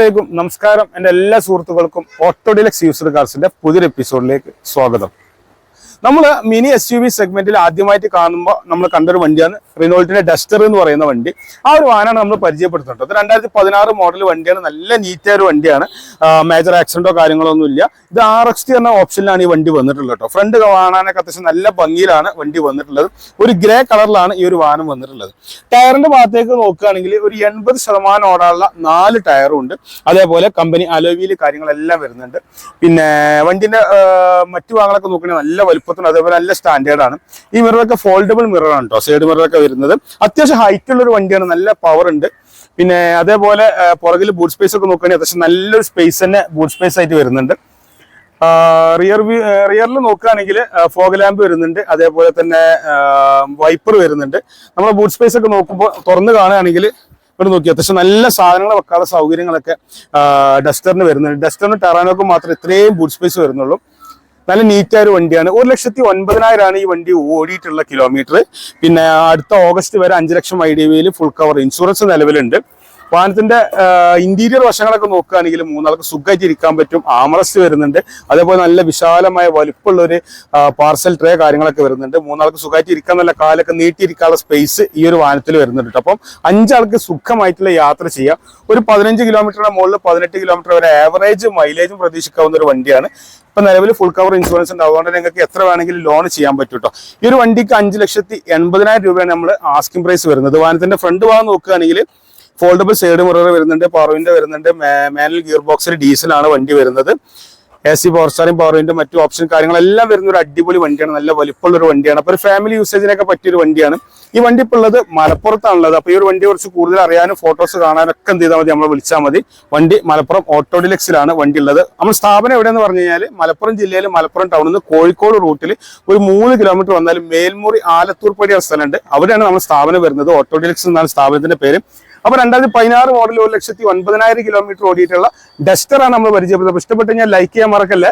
അസ്സലാമലൈക്കും. നമസ്കാരം. എന്റെ എല്ലാ സുഹൃത്തുക്കൾക്കും ഓട്ടോ ഡിലക്സ് യൂസർ കാർസിന്റെ പുതിയൊരു എപ്പിസോഡിലേക്ക് സ്വാഗതം. നമ്മൾ മിനി എസ് യു വി സെഗ്മെന്റിൽ ആദ്യമായിട്ട് കാണുമ്പോൾ നമ്മൾ കണ്ടൊരു വണ്ടിയാണ് റിനോൾട്ടിന്റെ ഡസ്റ്റർ എന്ന് പറയുന്ന വണ്ടി. ആ ഒരു വാനാണ് നമ്മൾ പരിചയപ്പെടുത്തുന്നത്. ഇത് രണ്ടായിരത്തി പതിനാറ് മോഡൽ വണ്ടിയാണ്. നല്ല നീറ്റായ ഒരു വണ്ടിയാണ്. മേജർ ആക്സിഡന്റോ കാര്യങ്ങളോ ഒന്നും ഇല്ല. ഇത് ആർ എക്സ് ടി എന്ന ഓപ്ഷനിലാണ് ഈ വണ്ടി വന്നിട്ടുള്ളത് കേട്ടോ. ഫ്രണ്ട് കാണാനൊക്കെ അത്യാവശ്യം നല്ല ഭംഗിയിലാണ് വണ്ടി വന്നിട്ടുള്ളത്. ഒരു ഗ്രേ കളറിലാണ് ഈ ഒരു വാഹനം വന്നിട്ടുള്ളത്. ടയറിന്റെ ഭാഗത്തേക്ക് നോക്കുകയാണെങ്കിൽ ഒരു എൺപത് ശതമാനം ഓടാനുള്ള നാല് ടയറും ഉണ്ട്. അതേപോലെ കമ്പനി അലോവിയിൽ കാര്യങ്ങളെല്ലാം വരുന്നുണ്ട്. പിന്നെ വണ്ടിന്റെ മറ്റു ഭാഗങ്ങളൊക്കെ നോക്കുകയാണെങ്കിൽ നല്ല വലുപ്പത്തിന് അതേപോലെ നല്ല സ്റ്റാൻഡേർഡ് ആണ്. ഈ മിററൊക്കെ ഫോൾഡബിൾ മിററാണ് കേട്ടോ സൈഡ് മിററൊക്കെ വരുന്നത്. അത്യാവശ്യം ഹൈറ്റ് ഉള്ള ഒരു വണ്ടിയാണ്. നല്ല പവർ ഉണ്ട്. പിന്നെ അതേപോലെ പുറകിൽ ബൂട്ട് സ്പേസ് ഒക്കെ നോക്കുകയാണെങ്കിൽ അത്യാവശ്യം നല്ലൊരു സ്പേസ് തന്നെ ബൂട്ട് സ്പേസ് ആയിട്ട് വരുന്നുണ്ട്. റിയർ വ്യൂ റിയറിൽ നോക്കുകയാണെങ്കിൽ ഫോഗ് ലാമ്പ് വരുന്നുണ്ട്. അതേപോലെ തന്നെ വൈപ്പർ വരുന്നുണ്ട്. നമ്മൾ ബൂട്ട് സ്പേസ് ഒക്കെ നോക്കുമ്പോൾ തുറന്ന് കാണുകയാണെങ്കിൽ ഇവിടെ നോക്കി അത്യാവശ്യം നല്ല സാധനങ്ങൾ വെക്കാനുള്ള സൗകര്യങ്ങളൊക്കെ ഡസ്റ്ററിന് വരുന്നുണ്ട്. ഡസ്റ്ററിന് ടെറാനോക്ക് മാത്രമേ ഇത്രയും ബൂട്ട് സ്പേസ് വരുന്നുള്ളൂ. നല്ല നീറ്റായ ഒരു വണ്ടിയാണ്. ഒരു ലക്ഷത്തി ഒൻപതിനായിരമാണ് ഈ വണ്ടി ഓടിയിട്ടുള്ള കിലോമീറ്റർ പിന്നെ അടുത്ത ഓഗസ്റ്റ് വരെ അഞ്ച് lakh I D full cover insurance നിലവിലുണ്ട്. വാഹനത്തിന്റെ ഇന്റീരിയർ വശങ്ങളൊക്കെ നോക്കുകയാണെങ്കിൽ മൂന്നാൾക്ക് സുഖമായിട്ട് ഇരിക്കാൻ പറ്റും ആമറസ്റ്റ് വരുന്നുണ്ട്. അതേപോലെ നല്ല വിശാലമായ വലുപ്പമുള്ള ഒരു പാർസൽ ട്രേ കാര്യങ്ങളൊക്കെ വരുന്നുണ്ട്. മൂന്നാൾക്ക് സുഖമായിട്ട് ഇരിക്കാൻ നല്ല കാലൊക്കെ നീട്ടിയിരിക്കാനുള്ള സ്പേസ് ഈ ഒരു വാഹനത്തിൽ വരുന്നുണ്ട്. അപ്പം അഞ്ചാൾക്ക് സുഖമായിട്ടുള്ള യാത്ര ചെയ്യാം. ഒരു പതിനഞ്ച് കിലോമീറ്ററിന് മുകളിൽ പതിനെട്ട് കിലോമീറ്റർ വരെ ആവറേജ് മൈലേജും പ്രതീക്ഷിക്കാവുന്ന ഒരു വണ്ടിയാണ്. ഇപ്പൊ നിലവിൽ ഫുൾ കവർ ഇൻഷുറൻസ് ഉണ്ട്. അതുകൊണ്ട് നിങ്ങൾക്ക് എത്ര വേണമെങ്കിലും ലോൺ ചെയ്യാൻ പറ്റും കേട്ടോ. ഈ ഒരു വണ്ടിക്ക് അഞ്ച് ലക്ഷത്തി എൺപതിനായിരം രൂപയാണ് നമ്മൾ ആസ്കിംഗ് പ്രൈസ് വരുന്നത്. വാഹനത്തിന്റെ ഫ്രണ്ട് ഭാഗം നോക്കുകയാണെങ്കിൽ ഫോൾഡബിൾ സൈഡ് മിറർ വരുന്നുണ്ട് പവർവിന്റെ വരുന്നുണ്ട് മാനുവൽ ഗിയർ ബോക്സിൽ ഡീസലാണ് വണ്ടി വരുന്നത്. A C power steering power മറ്റു ഓപ്ഷൻ കാര്യങ്ങളെല്ലാം വരുന്ന ഒരു അടിപൊളി വണ്ടിയാണ് നല്ല വലിപ്പമുള്ള ഒരു വണ്ടിയാണ്. അപ്പോൾ ഒരു ഫാമിലി യൂസേജിനൊക്കെ പറ്റിയ ഒരു വണ്ടിയാണ്. ഈ വണ്ടി ഇപ്പോൾ ഉള്ളത് മലപ്പുറത്താണുള്ളത്. അപ്പൊ ഈ ഒരു വണ്ടിയെ കുറിച്ച് കൂടുതൽ അറിയാനും ഫോട്ടോസ് കാണാനും ഒക്കെ എന്ത് ചെയ്താൽ മതി നമ്മൾ വിളിച്ചാൽ മതി. വണ്ടി മലപ്പുറം ഓട്ടോ ഡിലക്സിലാണ് വണ്ടി ഉള്ളത്. നമ്മൾ സ്ഥാപനം എവിടെയെന്ന് പറഞ്ഞു കഴിഞ്ഞാൽ മലപ്പുറം ജില്ലയിൽ മലപ്പുറം ടൗണിൽ നിന്ന് കോഴിക്കോട് റൂട്ടിൽ ഒരു മൂന്ന് കിലോമീറ്റർ വന്നാൽ മേൽമുറി ആലത്തൂർ പടി എന്ന സ്ഥലമുണ്ട്. അവിടെയാണ് നമ്മൾ സ്ഥാപനം വരുന്നത്. ഓട്ടോ ഡിലക്സ് എന്നാണ് സ്ഥാപനത്തിന്റെ പേര്. അപ്പൊ രണ്ടായിരത്തി പതിനാറ് മോഡൽ ഒരു ലക്ഷത്തി ഒൻപതിനായിരം കിലോമീറ്റർ ഓടിയിട്ടുള്ള ഡസ്റ്റർ ആണ് നമ്മൾ പരിചയപ്പെടുന്നത്. അപ്പൊ കഴിഞ്ഞാൽ ലൈക്ക് ചെയ്യാൻ മറക്കല്ലേ.